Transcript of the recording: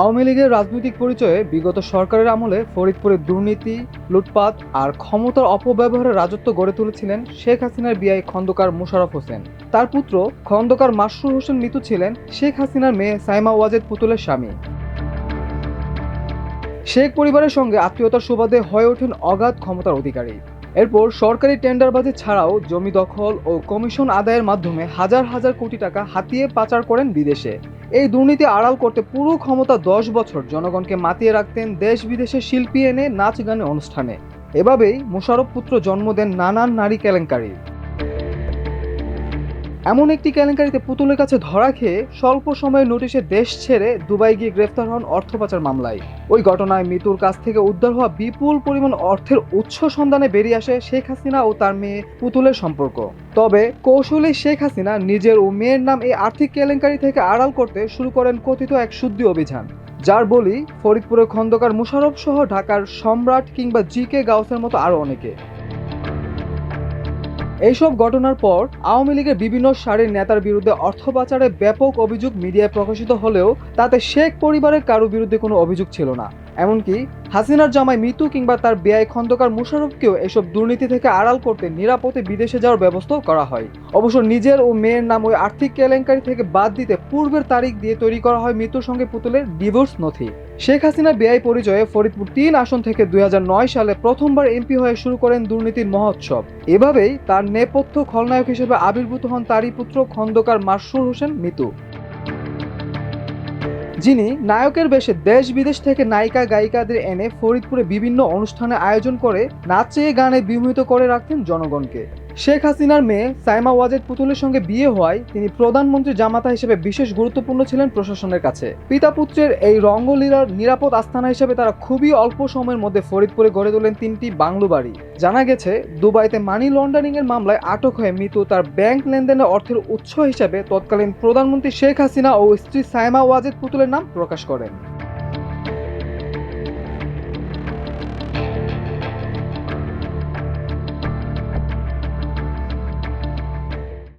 আওয়ামী লীগের রাজনৈতিক পরিচয়ে বিগত সরকারের আমলে ফরিদপুরে দুর্নীতি, লুটপাট আর ক্ষমতার অপব্যবহারের রাজত্ব গড়ে তুলেছিলেন শেখ হাসিনার বিআই খন্দকার মোশাররফ হোসেন। তার পুত্র খন্দকার মাসরুর হোসেন মিতু ছিলেন শেখ হাসিনার মেয়ে সাইমা ওয়াজেদ পুতুলের স্বামী। শেখ পরিবারের সঙ্গে আত্মীয়তার সুবাদে হয়ে ওঠেন অগাধ ক্ষমতার অধিকারী। এরপর সরকারি টেন্ডারবাজি ছাড়াও জমি দখল ও কমিশন আদায়ের মাধ্যমে হাজার হাজার কোটি টাকা হাতিয়ে পাচার করেন বিদেশে। এই দুর্নীতি আড়াল করতে পুরো ক্ষমতা দশ বছর জনগণকে মাতিয়ে রাখতেন দেশ বিদেশে শিল্পী এনে নাচ গানে অনুষ্ঠানে। এভাবেই মোশারফ পুত্র জন্ম দেন নানান নারী কেলেঙ্কারির। এমন একটি কেলেঙ্কারিতে পুতুলের কাছে ধরা খেয়ে স্বল্প সময়ের নোটিশে দেশ ছেড়ে দুবাই গিয়ে গ্রেফতার হন অর্থ পাচার মামলায়। ওই ঘটনায় মৃত্যুর কাছ থেকে উদ্ধার হওয়া বিপুল পরিমাণ অর্থের উৎস সন্ধানে বেরিয়ে আসে শেখ হাসিনা ও তার মেয়ে পুতুলের সম্পর্ক। তবে কৌশলে শেখ হাসিনা নিজের ও মেয়ের নাম এই আর্থিক কেলেঙ্কারি থেকে আড়াল করতে শুরু করেন কথিত এক শুদ্ধি অভিযান। যার বলি ফরিদপুরের খন্দকার মুশারফ সহ ঢাকার সম্রাট কিংবা জি কে গাউসের মতো আরও অনেকে। এইসব ঘটনার পর আওয়ামী লীগের বিভিন্ন সারির নেতার বিরুদ্ধে অর্থ পাচারে ব্যাপক অভিযোগ মিডিয়ায় প্রকাশিত হলেও তাতে শেখ পরিবারের কারও বিরুদ্ধে কোনো অভিযোগ ছিল না। এমনকি হাসিনার জামাই মিতু কিংবা তার বেআই খন্দকার মুশারফকেও এসব দুর্নীতি থেকে আড়াল করতে নিরাপদে বিদেশে যাওয়ার ব্যবস্থাও করা হয়। অবশ্য নিজের ও মেয়ের নাম ওই আর্থিক কেলেঙ্কারি থেকে বাদ দিতে পূর্বের তারিখ দিয়ে তৈরি করা হয় মৃত্যুর সঙ্গে পুতুলের ডিভোর্স নথি। শেখ হাসিনা বেআই পরিচয়ে ফরিদপুর তিন আসন থেকে দুই হাজার নয় সালে প্রথমবার এমপি হয়ে শুরু করেন দুর্নীতির মহোৎসব। এভাবেই তার নেপথ্য খলনায়ক হিসেবে আবির্ভূত হন তারই পুত্র খন্দকার মাসরুর হোসেন মিতু। যিনি নায়কের বেশে দেশ বিদেশ থেকে নায়িকা গায়িকাদের এনে ফরিদপুরে বিভিন্ন অনুষ্ঠানে আয়োজন করে নাচে গানে বিমোহিত করে রাখতেন জনগণকে। শেখ হাসিনার মেয়ে সাইমা ওয়াজেদ পুতুলের সঙ্গে বিয়ে হওয়ায় তিনি প্রধানমন্ত্রী জামাতা হিসেবে বিশেষ গুরুত্বপূর্ণ ছিলেন প্রশাসনের কাছে। পিতা পুত্রের এই রঙ্গলীলার নিরাপদ আস্থানা হিসেবে তারা খুবই অল্প সময়ের মধ্যে ফরিদপুরে গড়ে তোলেন তিনটি বাংলো বাড়ি। জানা গেছে, দুবাইতে মানি লন্ডারিং এর মামলায় আটক হয়ে মৃত্যু তার ব্যাংক লেনদেনের অর্থের উৎস হিসেবে তৎকালীন প্রধানমন্ত্রী শেখ হাসিনা ও স্ত্রী সাইমা ওয়াজেদ পুতুলের নাম প্রকাশ করেন।